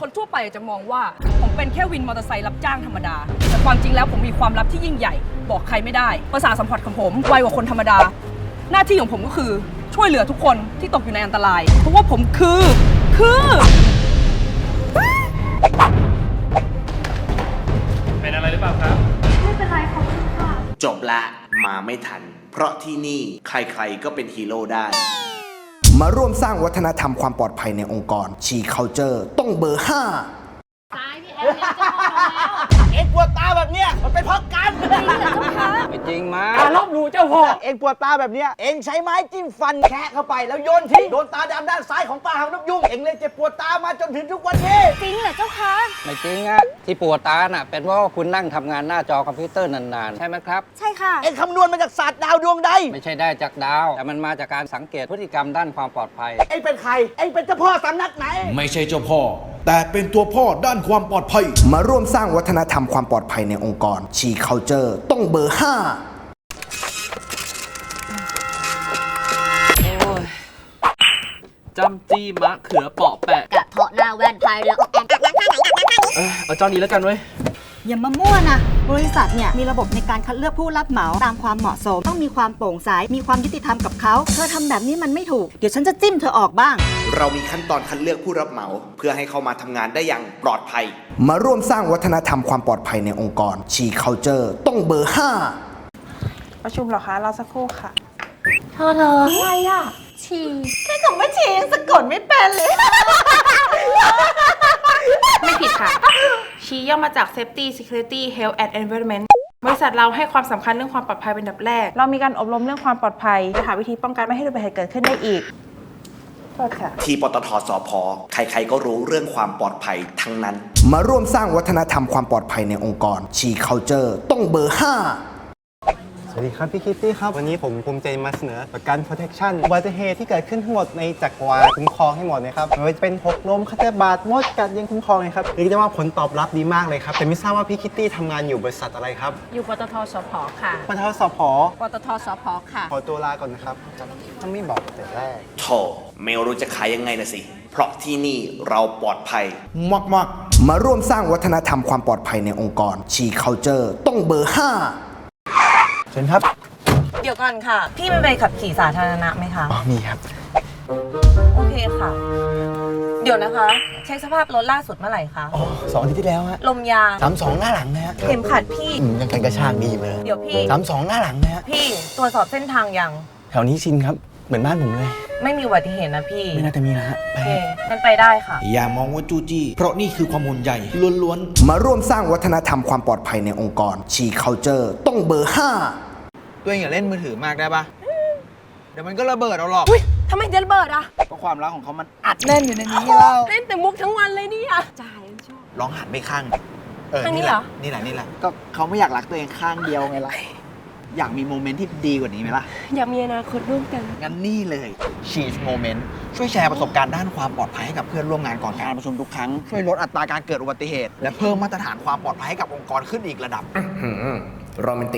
คนทั่วไปอาจจะมองว่า ผมเป็นแค่วินมอเตอร์ไซค์รับจ้างธรรมดา แต่ความจริงแล้วผมมีความลับที่ยิ่งใหญ่ บอกใครไม่ได้ภาษาทสัมผัสของผมไวกว่าคนธรรมดา หน้าที่ของผมก็คือช่วยเหลือทุกคนที่ตกอยู่ในอันตราย เพราะว่าผมคือ คือ เป็นอะไรหรือเปล่าครับจบละมาไม่ทัน เพราะที่นี่ใครๆก็เป็นฮีโร่ได้ มาร่วมสร้างวัฒนธรรมความปลอดภัยในองค์กรชีเคาเจอร์ต้องเบอร์ 5 ซ้ายพี่แอล ตาแบบเนี้ยมันเป็นเพราะกันไม่จริงมาการลบหลู่เจ้าพ่อ เอ็งปวดตาแบบเนี้ยเอ็งใช้ไม้จิ้มฟันแคะเข้าไปแล้วโยนทิ้งโดนตาดำด้านซ้ายของป้าหางนกยุงเอ็งเลยเจ็บปวดตามาจนถึงทุกวันนี้ จริงเหรอเจ้าคะไม่จริงอะที่ปวดตาน่ะ เป็นเพราะว่าคุณนั่งทำงานหน้าจอคอมพิวเตอร์นานๆ ใช่ไหมครับ ใช่ค่ะ เอ็งคำนวณมาจากศาสตร์ดาวดวงใด ไม่ใช่ได้จากดาว แต่มันมาจากการสังเกตพฤติกรรมด้านความปลอดภัย เอ็งเป็นใคร เอ็งเป็นเจ้าพ่อสำนักไหน ไม่ใช่เจ้าพ่อ แต่เป็นตัวพ่อด้านความปลอดภัย มาร่วมสร้างวัฒนธรรมความปลอดภัยในองค์กร ชีเคาเจอร์ต้องเบอร์ 5จำจี้มะเขือเปาะแปะกระเทาะหน้าแว่นพายเรือออกแอนอาบน้ำท่าไหนอาบน้ำท่านี้เออเอาเจ้านี้แล้วกันเว้ยอย่ามามั่วนะบริษัทเนี่ยมีระบบในการคัดเลือกผู้รับเหมาตามความเหมาะสม ต้องมีความโปร่งใสมีความยุติธรรมกับเขา เธอทำแบบนี้มันไม่ถูก เดี๋ยวฉันจะจิ้มเธอออกบ้าง เรามีขั้นตอนคัดเลือกผู้รับเหมา เพื่อให้เข้ามาทำงานได้อย่างปลอดภัย มาร่วมสร้างวัฒนธรรมความปลอดภัยในองค์กรชีเคาเจอร์ต้องเบอร์ 5 ประชุมเหรอคะรอสักครู่ค่ะ เธอเธออะไรอะ ฉี่แค่ของไม่ชีสะกดไม่เป็นเลย ไม่ผิดค่ะ ชี้ย่อมาจาก Safety Security Health and Environment บริษัทเราให้ความสำคัญเรื่องความปลอดภัยเป็นอันดับแรก เรามีการอบรมเรื่องความปลอดภัยและหาวิธีป้องกันไม่ให้อุบัติเหตุเกิดขึ้นได้อีกโทษค่ะที่ปตทสพใครๆก็รู้เรื่องความปลอดภัยทั้งนั้น มาร่วมสร้างวัฒนธรรมความปลอดภัยในองค์กรชีเคาเจอร์ต้องเบอร์5ส วัสดีครับ พี่คิตตี้ครับ วันนี้ผมภูมิใจมาเสนอประกัน protection อุบัติเหตุที่เกิดขึ้นทั้งหมดในจักรวาลคุ้มครองให้หมดนะครับไม่ว่าจะเป็นหกล้มคัตเตอร์บาดมดกัดยังคุ้มครองเลยครับเรียกได้ว่าผลตอบรับดีมากเลยครับแต่ไม่ทราบว่าพี่คิตตี้ทำงานอยู่บริษัทอะไรครับอยู่ปตทสพค่ะปทสพปตทสพค่ะ ขอตัวลาก่อนนะครับถ้าไม่บอกแต่แรกโถไม่รู้จะขายยังไงนะสิ เพราะที่นี่เราปลอดภัย มากมากมาร่วมสร้างวัฒนธรรมความปลอดภัยในองค์กรชีเคาเจอร์ต้องเบอร์ 5 เชิญครับเดี๋ยวก่อนค่ะ พี่มีใบขับขี่สาธารณะไหมคะ อ๋อมีครับ โอเคค่ะ เดี๋ยวนะคะ เช็คสภาพรถล่าสุดเมื่อไหร่คะ อ๋อสองอาทิตย์ที่แล้วฮะลมยาง สามสองหน้าหลังนะฮะเข็มขัดพี่ อืมยังกันกระชากดีเลยเดี๋ยวพี่ สามสองหน้าหลังนะฮะพี่ตรวจสอบเส้นทางยัง แถวนี้ชินครับ เหมือนบ้านผมเลย ไม่มีอุบัติเหตุนะพี่ ไม่น่าจะมีนะฮะโอไปเคงั้นไปได้ค่ะ อย่ามองว่าจู้จี้ เพราะนี่คือความห่วงใยล้วนมาร่วมสร้างวัฒนธรรมความปลอดภัยในองค์กร ชีเคาเจอร์ต้องเบอร์5ตัวเองอย่าเล่นมือถือมากได้ปะเดี๋ยวมันก็ระเบิดเอาหรอก อุ้ยทำไมจะระเบิดอะเพราะความรักของเขามันอัดแน่นอยู่ในนี้เราเล่นแต่มุกทั้งวันเลยเนี่ย จ่ายชอบ ลองหันไปข้างเออข้างนี้เหรอ นี่แหละนี่แหละ ก็เขาไม่อยากรักตัวเองข้างเดียวไงล่ะ อยากมีโมเมนต์ที่ดีกว่านี้ไหมล่ะ อยากมีอนาคตร่วมกัน งั้นนี่เลย Cheese Moment ช่วยแชร์ประสบการณ์ด้านความปลอดภัยให้กับเพื่อนร่วมงานก่อนการประชุมทุกครั้ง ช่วยลดอัตราการเกิดอุบัติเหตุ และเพิ่มมาตรฐานความปลอดภัยให้กับองค์กรขึ้นอีกระดับ โรแมนติก